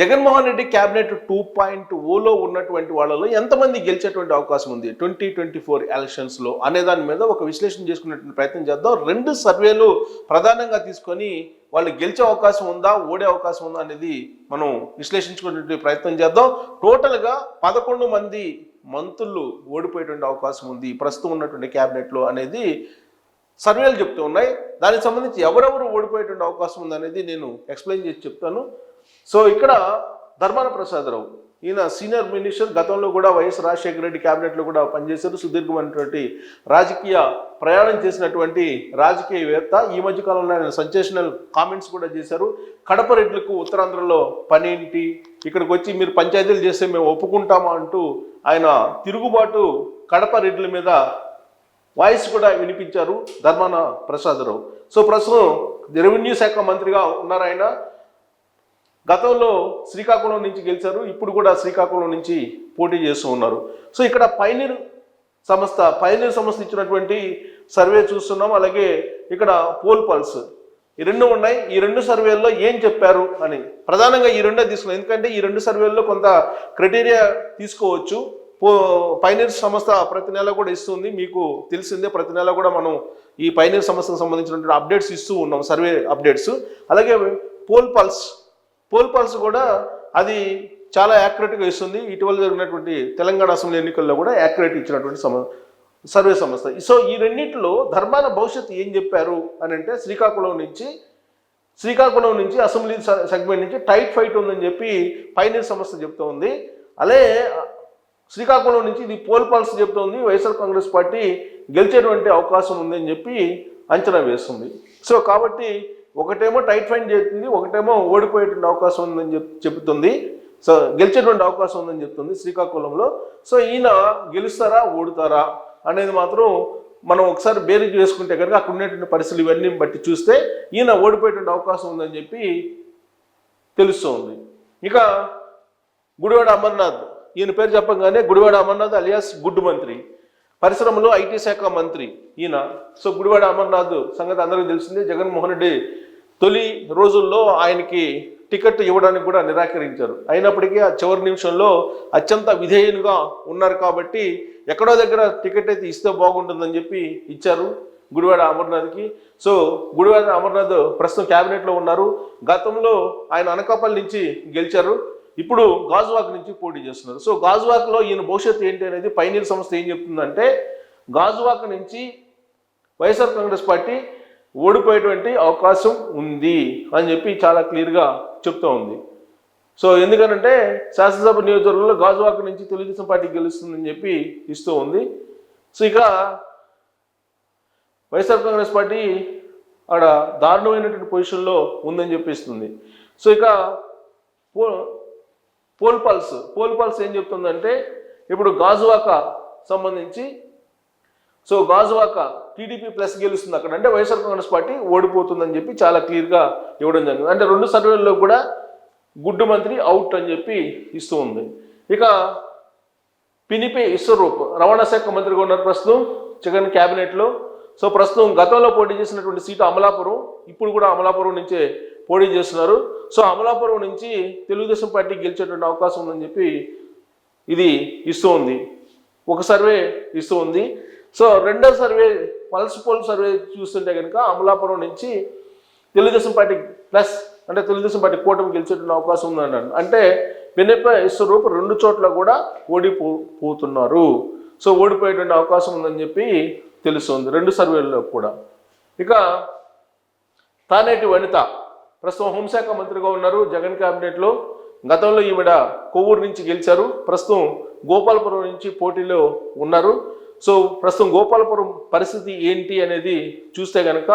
Jaganmohan Reddy cabinet two point Ola ఉన్నటువంటి వాళ్ళలో ఎంతమంది గెలిచేటువంటి అవకాశం ఉంది? ట్వంటీ ట్వంటీ ఫోర్ ఎలక్షన్స్లో అనే దాని మీద ఒక విశ్లేషణ చేసుకునేటువంటి ప్రయత్నం చేద్దాం. రెండు సర్వేలు ప్రధానంగా తీసుకొని వాళ్ళు గెలిచే అవకాశం ఉందా ఓడే అవకాశం ఉందా అనేది మనం విశ్లేషించుకునేటువంటి ప్రయత్నం చేద్దాం. టోటల్గా పదకొండు మంది మంత్రులు ఓడిపోయేటువంటి అవకాశం ఉంది ప్రస్తుతం ఉన్నటువంటి క్యాబినెట్లో అనేది సర్వేలు చెప్తూ ఉన్నాయి. దానికి సంబంధించి ఎవరెవరు ఓడిపోయేటువంటి అవకాశం ఉందనేది నేను ఎక్స్ప్లెయిన్ చేసి చెప్తాను. సో ఇక్కడ ధర్మాన ప్రసాదరావు ఈయన సీనియర్ మినిస్టర్ గతంలో కూడా వైఎస్ రాజశేఖర రెడ్డి క్యాబినెట్లో కూడా పనిచేశారు. సుదీర్ఘమైనటువంటి రాజకీయ ప్రయాణం చేసినటువంటి రాజకీయవేత్త ఈ మధ్య కాలంలో ఆయన సంచేషనల్ కామెంట్స్ కూడా చేశారు. కడప రెడ్లకు ఉత్తరాంధ్రలో పని ఏంటి? ఇక్కడికి వచ్చి మీరు పంచాయతీలు చేస్తే మేము ఒప్పుకుంటామా అంటూ ఆయన తిరుగుబాటు కడప రెడ్ల మీద వాయిస్ కూడా వినిపించారు ధర్మాన ప్రసాదరావు సో ప్రస్తుతం రెవెన్యూ శాఖ మంత్రిగా ఉన్నారు ఆయన గతంలో శ్రీకాకుళం నుంచి గెలిచారు ఇప్పుడు కూడా శ్రీకాకుళం నుంచి పోటీ చేస్తూ ఉన్నారు. సో ఇక్కడ పైనీర్ సంస్థ పైనీర్ సంస్థ ఇచ్చినటువంటి సర్వే చూస్తున్నాం అలాగే ఇక్కడ పోల్ పల్స్. ఈ రెండు ఉన్నాయి ఈ రెండు సర్వేల్లో ఏం చెప్పారు అని. ప్రధానంగా ఈ రెండే తీసుకున్నాం ఎందుకంటే ఈ రెండు సర్వేల్లో కొంత క్రైటీరియా తీసుకోవచ్చు. పో పైనీర్ సంస్థ ప్రతి నెల కూడా ఇస్తుంది మీకు తెలిసిందే ప్రతి నెల కూడా మనం ఈ పైనీర్ సంస్థకు సంబంధించినటువంటి అప్డేట్స్ ఇస్తూ ఉన్నాం సర్వే అప్డేట్స్. అలాగే పోల్ పల్స్ పోల్ పల్స్ కూడా అది చాలా యాక్యురేట్గా ఇస్తుంది. ఇటీవల జరిగినటువంటి తెలంగాణ అసెంబ్లీ ఎన్నికల్లో కూడా యాక్యురేట్ ఇచ్చినటువంటి సమ సర్వే సంస్థ. సో ఈ రెండింటిలో ధర్మాన భవిష్యత్తు ఏం చెప్పారు అని అంటే శ్రీకాకుళం నుంచి శ్రీకాకుళం నుంచి అసెంబ్లీ సెగ్మెంట్ నుంచి టైట్ ఫైట్ ఉందని చెప్పి పైనీర్ సంస్థ చెప్తూ ఉంది. అలాగే శ్రీకాకుళం నుంచి ఇది పోల్ పాల్స్ చెప్తోంది వైఎస్ఆర్ కాంగ్రెస్ పార్టీ గెలిచేటువంటి అవకాశం ఉందని చెప్పి అంచనా వేస్తుంది. సో కాబట్టి ఒకటేమో టైట్ ఫైన్ చేస్తుంది ఒకటేమో ఓడిపోయేటువంటి అవకాశం ఉందని చెప్తుంది చెబుతుంది. సో గెలిచేటువంటి అవకాశం ఉందని చెప్తుంది శ్రీకాకుళంలో. సో ఈయన గెలుస్తారా ఓడుతారా అనేది మాత్రం మనం ఒకసారి బేరీజ్ వేసుకుంటే కనుక అక్కడ ఉన్నటువంటి పరిస్థితులు ఇవన్నీ బట్టి చూస్తే ఈయన ఓడిపోయేటువంటి అవకాశం ఉందని చెప్పి తెలుస్తుంది. ఇక గుడివాడ అమర్నాథ్ ఈయన పేరు చెప్పగానే గుడివాడ అమర్నాథ్ అలియాస్ గుడ్డు మంత్రి పరిశ్రమలో ఐటీ శాఖ మంత్రి ఈయన. సో గుడివాడ అమర్నాథ్ సంగతి అందరికీ తెలిసిందే. జగన్మోహన్ రెడ్డి తొలి రోజుల్లో ఆయనకి టికెట్ ఇవ్వడానికి కూడా నిరాకరించారు. అయినప్పటికీ ఆ చివరి నిమిషంలో అత్యంత విధేయునిగా ఉన్నారు కాబట్టి ఎక్కడో దగ్గర టికెట్ అయితే ఇస్తే బాగుంటుందని చెప్పి ఇచ్చారు గుడివాడ అమర్నాథ్కి. సో గుడివాడ అమర్నాథ్ ప్రస్తుతం క్యాబినెట్లో ఉన్నారు. గతంలో ఆయన అనకాపల్లి నుంచి గెలిచారు. ఇప్పుడు గాజువాక్ నుంచి పోటీ చేస్తున్నారు. సో గాజువాక్లో ఈయన భవిష్యత్తు ఏంటి అనేది పైనీర్ సంస్థ ఏం చెప్తుందంటే గాజువాక్ నుంచి వైఎస్ఆర్ కాంగ్రెస్ పార్టీ ఓడిపోయేటువంటి అవకాశం ఉంది అని చెప్పి చాలా క్లియర్గా చెప్తూ ఉంది. సో ఎందుకనంటే శాసనసభ నియోజకవర్గంలో గాజువాక నుంచి తెలుగుదేశం పార్టీ గెలుస్తుందని చెప్పి ఇస్తూ ఉంది. సో ఇక వైఎస్ఆర్ కాంగ్రెస్ పార్టీ ఆడ దారుణమైనటువంటి పొజిషన్లో ఉందని చెప్పిస్తుంది. సో ఇక పో పోల్ పల్స్ పోల్ పల్స్ ఏం చెప్తుందంటే ఇప్పుడు గాజువాక సంబంధించి సో గాజువాక టీడీపీ ప్లస్ గెలుస్తుంది అక్కడ. అంటే వైఎస్ఆర్ కాంగ్రెస్ పార్టీ ఓడిపోతుందని చెప్పి చాలా క్లియర్గా ఇవ్వడం జరిగింది. అంటే రెండు సర్వేల్లో కూడా గుడ్డు మంత్రి అవుట్ అని చెప్పి ఇస్తూ ఉంది. ఇక పినిపే ఇస్వరూప్ రవాణా శాఖ మంత్రిగా ఉన్నారు ప్రస్తుతం జగన్ క్యాబినెట్లో సో ప్రస్తుతం గతంలో పోటీ చేసినటువంటి సీటు అమలాపురం ఇప్పుడు కూడా అమలాపురం నుంచే పోటీ చేస్తున్నారు. సో అమలాపురం నుంచి తెలుగుదేశం పార్టీ గెలిచేటువంటి అవకాశం ఉందని చెప్పి ఇది ఇస్తూ ఉంది. ఒక సర్వే ఇస్తూ ఉంది. సో రెండో సర్వే పల్స్ పోల్ సర్వే చూస్తుంటే కనుక అమలాపురం నుంచి తెలుగుదేశం పార్టీ ప్లస్ అంటే తెలుగుదేశం పార్టీ కూటమి గెలిచేటువంటి అవకాశం ఉందన్నాడు అంటే పినప్ప స్వరూప్ రెండు చోట్ల కూడా ఓడిపో పోతున్నారు. సో ఓడిపోయేటువంటి అవకాశం ఉందని చెప్పి తెలుస్తుంది రెండు సర్వేల్లో కూడా. ఇక తానేటి వనిత ప్రస్తుతం హోంశాఖ మంత్రిగా ఉన్నారు జగన్ క్యాబినెట్లో. గతంలో ఈవిడ కొవ్వూరు నుంచి గెలిచారు ప్రస్తుతం గోపాలపురం నుంచి పోటీలో ఉన్నారు. సో ప్రస్తుతం గోపాలపురం పరిస్థితి ఏంటి అనేది చూస్తే కనుక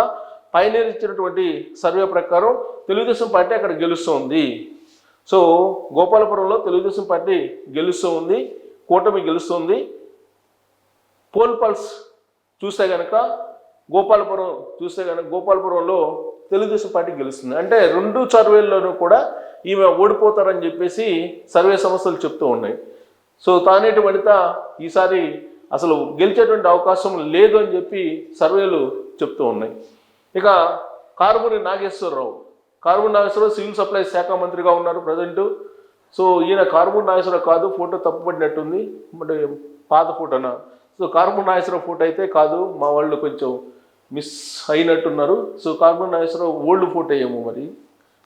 పైన ఇచ్చినటువంటి సర్వే ప్రకారం తెలుగుదేశం పార్టీ అక్కడ గెలుస్తుంది. సో గోపాలపురంలో తెలుగుదేశం పార్టీ గెలుస్తూ ఉంది కూటమి గెలుస్తుంది. పోల్ పల్స్ చూస్తే కనుక గోపాలపురం చూస్తే కనుక గోపాలపురంలో తెలుగుదేశం పార్టీ గెలుస్తుంది. అంటే రెండు సర్వేల్లోనూ కూడా ఈమె ఓడిపోతారని చెప్పేసి సర్వే సంస్థలు చెప్తూ ఉన్నాయి. సో తానేటి వనిత ఈసారి అసలు గెలిచేటువంటి అవకాశం లేదు అని చెప్పి సర్వేలు చెప్తూ ఉన్నాయి. ఇక కారుమూరి నాగేశ్వరరావు. కారుమూరి నాగేశ్వరరావు సివిల్ సప్లై శాఖ మంత్రిగా ఉన్నారు ప్రజెంట్. సో ఈయన కార్బన్ నాగేశ్వరరావు కాదు ఫోటో తప్పుపడినట్టుంది. మరి పాత ఫోటోనా? సో కార్బన్ నాగేశ్వరరావు ఫోటో అయితే కాదు మా వాళ్ళు కొంచెం miss అయినట్టున్నారు. So carbon Nageswararao old photo ఏమో మరి.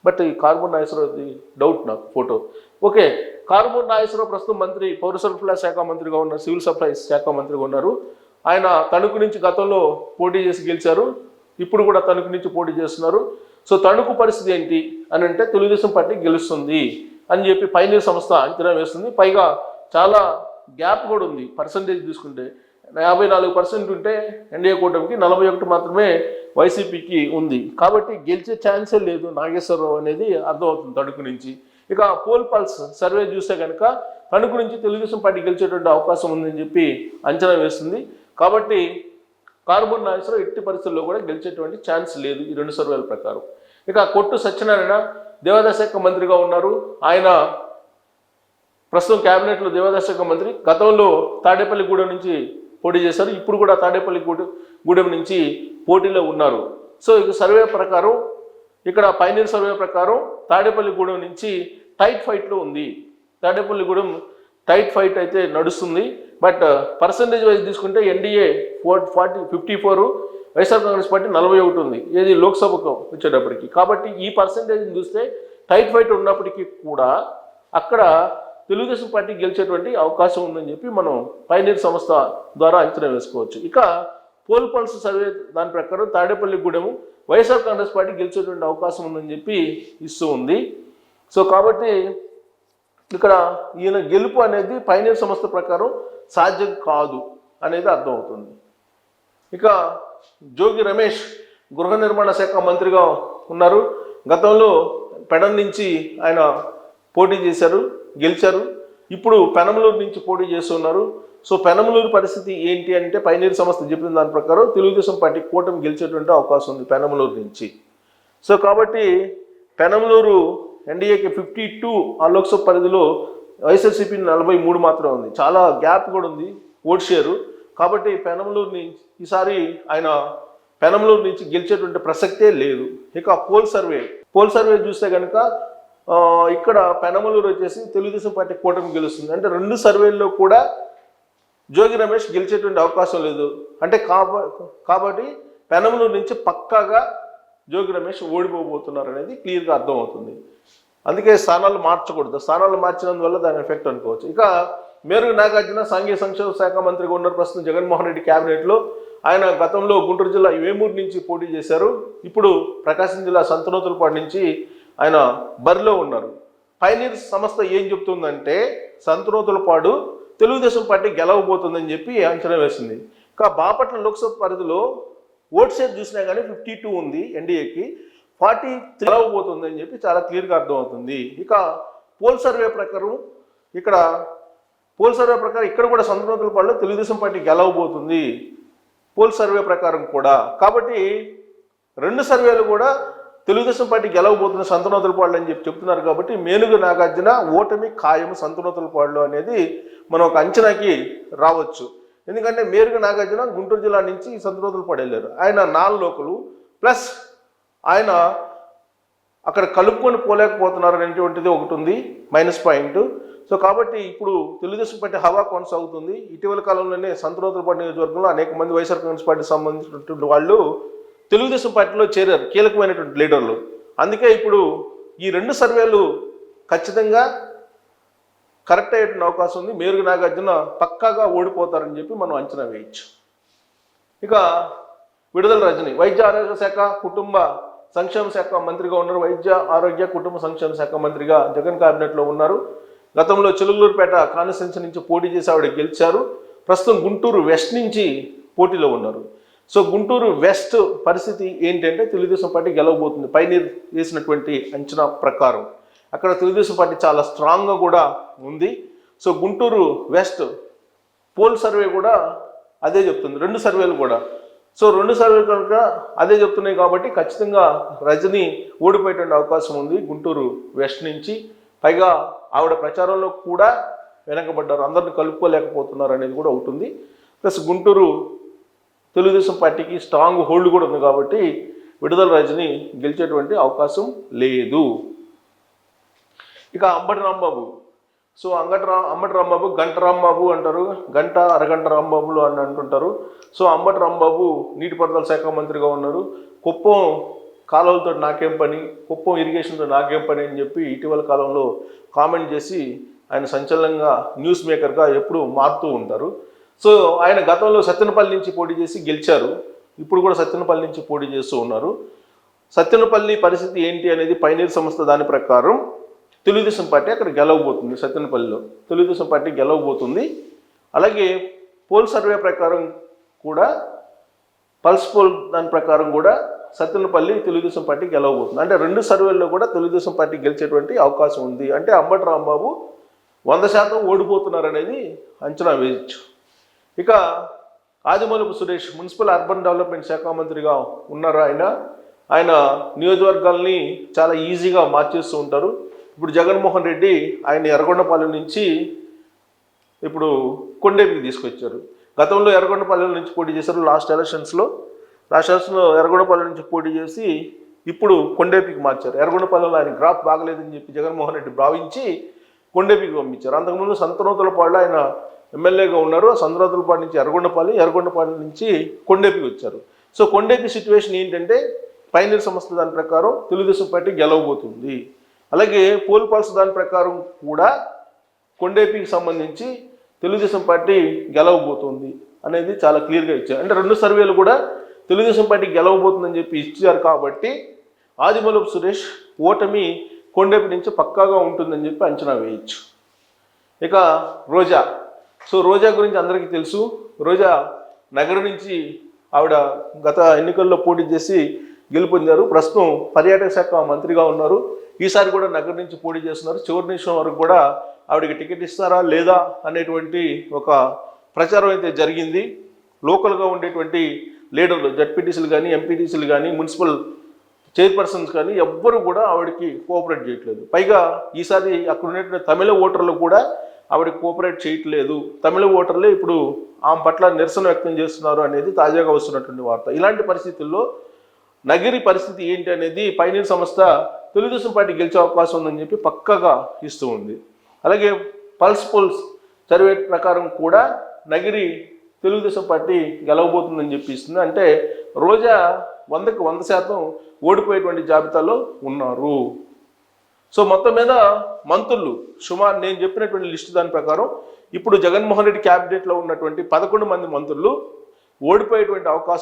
బట్ ఈ కార్బన్ నాగేశ్వరరావుది డౌట్ నాకు ఫోటో. ఓకే కార్బన్ నాగేశ్వరరావు ప్రస్తుతం మంత్రి పౌర సరఫరా శాఖ మంత్రిగా ఉన్నారు సివిల్ సప్లైస్ శాఖ మంత్రిగా ఉన్నారు. ఆయన తణుకు నుంచి గతంలో పోటీ చేసి గెలిచారు. ఇప్పుడు కూడా తణుకు నుంచి పోటీ చేస్తున్నారు. సో తణుకు పరిస్థితి ఏంటి అని అంటే తెలుగుదేశం పార్టీ గెలుస్తుంది అని చెప్పి పైనీర్ సంస్థ అంచనా వేస్తుంది. పైగా చాలా గ్యాప్ కూడా ఉంది. పర్సంటేజ్ తీసుకుంటే యాభై నాలుగు పర్సెంట్ ఉంటే ఎన్డీఏ కూటమికి నలభై ఒకటి మాత్రమే వైసీపీకి ఉంది. కాబట్టి గెలిచే ఛాన్సే లేదు నాగేశ్వరరావు అనేది అర్థమవుతుంది తణుకు నుంచి. ఇక పోల్ పల్స్ సర్వే చూస్తే కనుక తణుకు నుంచి తెలుగుదేశం పార్టీ గెలిచేటువంటి అవకాశం ఉందని చెప్పి అంచనా వేస్తుంది. కాబట్టి కార్బన్ నాగేశ్వరరావు ఎట్టి పరిస్థితుల్లో కూడా గెలిచేటువంటి ఛాన్స్ లేదు ఈ రెండు సర్వేల ప్రకారం. ఇక కొట్టు సత్యనారాయణ దేవాదాయ శాఖ మంత్రిగా ఉన్నారు. ఆయన ప్రస్తుతం క్యాబినెట్లో దేవాదాయ శాఖ మంత్రి. గతంలో తాడేపల్లిగూడెం నుంచి పోటీ చేశారు. ఇప్పుడు కూడా తాడేపల్లి గూడెం నుంచి పోటీలో ఉన్నారు. సో ఇక సర్వే ప్రకారం ఇక్కడ పైనీర్ సర్వే ప్రకారం తాడేపల్లిగూడెం నుంచి టైట్ ఫైట్లో ఉంది. తాడేపల్లిగూడెం టైట్ ఫైట్ అయితే నడుస్తుంది. బట్ పర్సంటేజ్ వైజ్ తీసుకుంటే NDA four forty fifty four YSR Congress party నలభై ఒకటి ఉంది. ఏది లోక్సభకు వచ్చేటప్పటికి. కాబట్టి ఈ పర్సంటేజ్ చూస్తే టైట్ ఫైట్ ఉన్నప్పటికీ కూడా అక్కడ తెలుగుదేశం పార్టీ గెలిచేటువంటి అవకాశం ఉందని చెప్పి మనం పైనీర్ సంస్థ ద్వారా అంచనా వేసుకోవచ్చు. ఇక పోల్ పల్స్ సర్వే దాని ప్రకారం తాడేపల్లిగూడెము వైఎస్ఆర్ కాంగ్రెస్ పార్టీ గెలిచేటువంటి అవకాశం ఉందని చెప్పి ఇస్తూ ఉంది. సో కాబట్టి ఇక్కడ ఈయన గెలుపు అనేది పైనీర్ సంస్థ ప్రకారం సాధ్యం కాదు అనేది అర్థమవుతుంది. ఇక జోగి రమేష్ గృహ నిర్మాణ శాఖ మంత్రిగా ఉన్నారు. గతంలో పెడ నుంచి ఆయన పోటీ చేశారు గెలిచారు. ఇప్పుడు పెనమలూరు నుంచి పోటీ చేస్తున్నారు సో పెనమలూరు పరిస్థితి ఏంటి అంటే పైనీరు సంస్థ చెప్పిన దాని ప్రకారం తెలుగుదేశం పార్టీ కూటమి గెలిచేటువంటి అవకాశం ఉంది పెనమలూరు నుంచి. సో కాబట్టి పెనమలూరు ఎన్డీఏకి ఫిఫ్టీ టూ ఆ లోక్సభ పరిధిలో వైఎస్ఆర్సీపీ నలభై మూడు మాత్రమే ఉంది. చాలా గ్యాప్ కూడా ఉంది ఓట్ షేరు. కాబట్టి పెనమలూరు నుంచి ఈసారి ఆయన పెనమలూరు నుంచి గెలిచేటువంటి ప్రసక్తే లేదు. ఇక పోల్ సర్వే పోల్ సర్వే చూస్తే కనుక ఇక్కడ పెనమలూరు వచ్చేసి తెలుగుదేశం పార్టీ కూటమి గెలుస్తుంది. అంటే రెండు సర్వేల్లో కూడా జోగి రమేష్ గెలిచేటువంటి అవకాశం లేదు. అంటే కాబట్టి పెనమలూరు నుంచి పక్కాగా జోగి రమేష్ ఓడిపోబోతున్నారు అనేది క్లియర్గా అర్థమవుతుంది. అందుకే స్థానాలు మార్చకూడదు. స్థానాలు మార్చినందువల్ల దాని ఎఫెక్ట్ అనుకోవచ్చు. ఇక మేరకు నాగార్జున సాంఘిక సంక్షేమ శాఖ మంత్రిగా ఉన్నారు ప్రస్తుతం జగన్మోహన్ రెడ్డి క్యాబినెట్లో. ఆయన గతంలో గుంటూరు జిల్లా వేమూరు నుంచి పోటీ చేశారు. ఇప్పుడు ప్రకాశం జిల్లా సంతనోతులపాడు నుంచి ఆయన బరిలో ఉన్నారు. పైనీర్ సంస్థ ఏం చెప్తుందంటే సంతనోతులపాడు తెలుగుదేశం పార్టీ గెలవబోతుందని చెప్పి అంచనా వేసింది. ఇంకా బాపట్ల లోక్సభ పరిధిలో ఓట్ షేర్ చూసినా కానీ ఫిఫ్టీ టూ ఉంది ఎన్డీఏకి ఫార్టీ గెలవబోతుంది అని చెప్పి చాలా క్లియర్గా అర్థమవుతుంది. ఇక పోల్ సర్వే ప్రకారం ఇక్కడ పోల్ సర్వే ప్రకారం ఇక్కడ కూడా సంతనోతులపాడులో తెలుగుదేశం పార్టీ గెలవబోతుంది. పోల్ సర్వే ప్రకారం కూడా. కాబట్టి రెండు సర్వేలు కూడా తెలుగుదేశం పార్టీ గెలవబోతున్న సంతనోతులపాడు అని చెప్పి చెప్తున్నారు కాబట్టి మేలుగు నాగార్జున ఓటమి ఖాయము సంతనోతులపాడులో అనేది మనం ఒక అంచనాకి రావచ్చు. ఎందుకంటే మేరుగు నాగార్జున గుంటూరు జిల్లా నుంచి సంతనోతులపాడు వెళ్ళారు. ఆయన నాలుగు లోకలు ప్లస్ ఆయన అక్కడ కలుపుకొని పోలేకపోతున్నారు అనేటువంటిది ఒకటి ఉంది మైనస్ పాయింట్. సో కాబట్టి ఇప్పుడు తెలుగుదేశం పార్టీ హవా కొనసాగుతుంది. ఇటీవల కాలంలోనే సంతనోతులపాడు నియోజకవర్గంలో అనేక మంది వైఎస్ఆర్ కాంగ్రెస్ పార్టీకి సంబంధించినటువంటి వాళ్ళు తెలుగుదేశం పార్టీలో చేరారు కీలకమైనటువంటి లీడర్లు. అందుకే ఇప్పుడు ఈ రెండు సర్వేలు ఖచ్చితంగా కరెక్ట్ అయ్యేటువంటి అవకాశం ఉంది. మేరుగు నాగార్జున పక్కాగా ఓడిపోతారని చెప్పి మనం అంచనా వేయచ్చు. ఇక విడుదల రజని వైద్య ఆరోగ్య శాఖ కుటుంబ సంక్షేమ శాఖ మంత్రిగా ఉన్నారు. వైద్య ఆరోగ్య కుటుంబ సంక్షేమ శాఖ మంత్రిగా జగన్ క్యాబినెట్లో ఉన్నారు. గతంలో చిలుగులూరుపేట కాన్స్టిట్యున్సీ నుంచి పోటీ చేసి ఆవిడ గెలిచారు. ప్రస్తుతం గుంటూరు వెస్ట్ నుంచి పోటీలో ఉన్నారు. సో గుంటూరు వెస్ట్ పరిస్థితి ఏంటంటే తెలుగుదేశం పార్టీ గెలవబోతుంది. పైన వేసినటువంటి అంచనా ప్రకారం. అక్కడ తెలుగుదేశం పార్టీ చాలా స్ట్రాంగ్గా కూడా ఉంది. So Guntur west poll survey కూడా అదే చెప్తుంది. రెండు సర్వేలు కూడా. సో రెండు సర్వేలు కనుక అదే చెప్తున్నాయి కాబట్టి ఖచ్చితంగా రజని ఓడిపోయేటువంటి అవకాశం ఉంది గుంటూరు వెస్ట్ నుంచి. పైగా ఆవిడ ప్రచారంలో కూడా వెనకబడ్డారు. అందరిని కలుపుకోలేకపోతున్నారు అనేది కూడా ఉంటుంది ప్లస్ గుంటూరు తెలుగుదేశం పార్టీకి స్ట్రాంగ్ హోల్డ్ కూడా ఉంది కాబట్టి విడుదల రజని గెలిచేటువంటి అవకాశం లేదు. ఇక అంబటి రాంబాబు. సో అంగటి రా అంబటి రాంబాబు గంట రాంబాబు అంటారు గంట అరగంట రాంబాబులు అని అంటుంటారు. సో అంబటి రాంబాబు నీటిపారుదల శాఖ మంత్రిగా ఉన్నారు. కుప్పం కాలువలతో నాకేం పని కుప్పం ఇరిగేషన్తో నాకేం పని అని చెప్పి ఇటీవల కాలంలో కామెంట్ చేసి ఆయన సంచలనంగా న్యూస్ మేకర్గా ఎప్పుడూ మారుతూ ఉంటారు. సో ఆయన గతంలో సత్యనపల్లి నుంచి పోటీ చేసి గెలిచారు. ఇప్పుడు కూడా సత్యనపల్లి నుంచి పోటీ చేస్తూ ఉన్నారు. సత్తెనపల్లి పరిస్థితి ఏంటి అనేది పైనీర్ సంస్థ దాని ప్రకారం తెలుగుదేశం పార్టీ అక్కడ గెలవబోతుంది సత్యనపల్లిలో. తెలుగుదేశం పార్టీ గెలవబోతుంది. అలాగే పోల్ సర్వే ప్రకారం కూడా పల్స్ పోల్ దాని ప్రకారం కూడా సత్తెనపల్లి తెలుగుదేశం పార్టీ గెలవబోతుంది. అంటే రెండు సర్వేల్లో కూడా తెలుగుదేశం పార్టీ గెలిచేటువంటి అవకాశం ఉంది. అంటే అంబటి రాంబాబు వంద శాతం ఓడిపోతున్నారు అనేది అంచనా వేయచ్చు. ఇక Adimulapu Suresh municipal urban development శాఖ మంత్రిగా ఉన్నారు ఆయన? ఆయన నియోజకవర్గాల్ని చాలా ఈజీగా మార్చేస్తూ ఉంటారు. ఇప్పుడు జగన్మోహన్ రెడ్డి ఆయన ఎర్రగొండపాలెం నుంచి ఇప్పుడు కొండేపికి తీసుకొచ్చారు. గతంలో ఎర్రగొండపాలెం నుంచి పోటీ చేశారు లాస్ట్ ఎలక్షన్స్లో. లాస్ట్ ఎలక్షన్లో ఎర్రగొండపాలెం నుంచి పోటీ చేసి ఇప్పుడు కొండేపికి మార్చారు. ఎర్రగొండపాలెంలో ఆయన గ్రాఫ్ బాగలేదని చెప్పి జగన్మోహన్ రెడ్డి భావించి కొండేపికి పంపించారు. అంతకుముందు సంతనోతులపాడులో ఆయన ఎమ్మెల్యేగా ఉన్నారు. సంతనోతులపాడు నుంచి ఎర్రగొండపాలెం ఎర్రగొండపాలెం నుంచి కొండేపికి వచ్చారు. సో కొండేపి సిచ్యువేషన్ ఏంటంటే పైనీర్ సంస్థ దాని ప్రకారం తెలుగుదేశం పార్టీ గెలవబోతుంది. అలాగే పోల్ పాల్స్ దాని ప్రకారం కూడా కొండేపికి సంబంధించి తెలుగుదేశం పార్టీ గెలవబోతుంది అనేది చాలా క్లియర్గా ఇచ్చారు. అంటే రెండు సర్వేలు కూడా తెలుగుదేశం పార్టీ గెలవబోతుందని చెప్పి ఇచ్చారు కాబట్టి ఆదిమలోపు సురేష్ ఓటమి కొండేపి నుంచి పక్కాగా ఉంటుందని చెప్పి అంచనా వేయచ్చు. ఇక రోజా సో రోజా గురించి అందరికీ తెలుసు. రోజా నగరం నుంచి ఆవిడ గత ఎన్నికల్లో పోటీ చేసి గెలుపొందారు. ప్రస్తుతం పర్యాటక శాఖ మంత్రిగా ఉన్నారు. ఈసారి కూడా నగరం నుంచి పోటీ చేస్తున్నారు. చివరి నిమిషం వరకు కూడా ఆవిడకి టికెట్ ఇస్తారా లేదా అనేటువంటి ఒక ప్రచారం అయితే జరిగింది. లోకల్గా ఉండేటువంటి లీడర్లు జడ్పీటీసీలు కానీ ఎంపీటీసీలు కానీ మున్సిపల్ చైర్పర్సన్స్ కానీ ఎవ్వరు కూడా ఆవిడకి కోఆపరేట్ చేయట్లేదు. పైగా ఈసారి అక్కడ ఉన్నటువంటి తమిళ ఓటర్లు కూడా ఆవిడకి కోఆపరేట్ చేయట్లేదు. తమిళ ఓటర్లే ఇప్పుడు ఆమె పట్ల నిరసన వ్యక్తం చేస్తున్నారు అనేది తాజాగా వస్తున్నటువంటి వార్త. ఇలాంటి పరిస్థితుల్లో నగిరి పరిస్థితి ఏంటి అనేది పైనీరు సంస్థ తెలుగుదేశం పార్టీ గెలిచే అవకాశం ఉందని చెప్పి పక్కగా ఇస్తూ ఉంది. అలాగే పల్స్ పోల్స్ సర్వే ప్రకారం కూడా నగిరి తెలుగుదేశం పార్టీ గెలవబోతుందని చెప్పి ఇస్తుంది. అంటే రోజా వందకు వంద శాతం ఓడిపోయేటువంటి జాబితాలో ఉన్నారు. సో మొత్తం మీద మంత్రులు సుమారు నేను చెప్పినటువంటి లిస్టు దాని ప్రకారం ఇప్పుడు జగన్మోహన్ రెడ్డి క్యాబినెట్లో ఉన్నటువంటి పదకొండు మంది మంత్రులు ఓడిపోయేటువంటి అవకాశం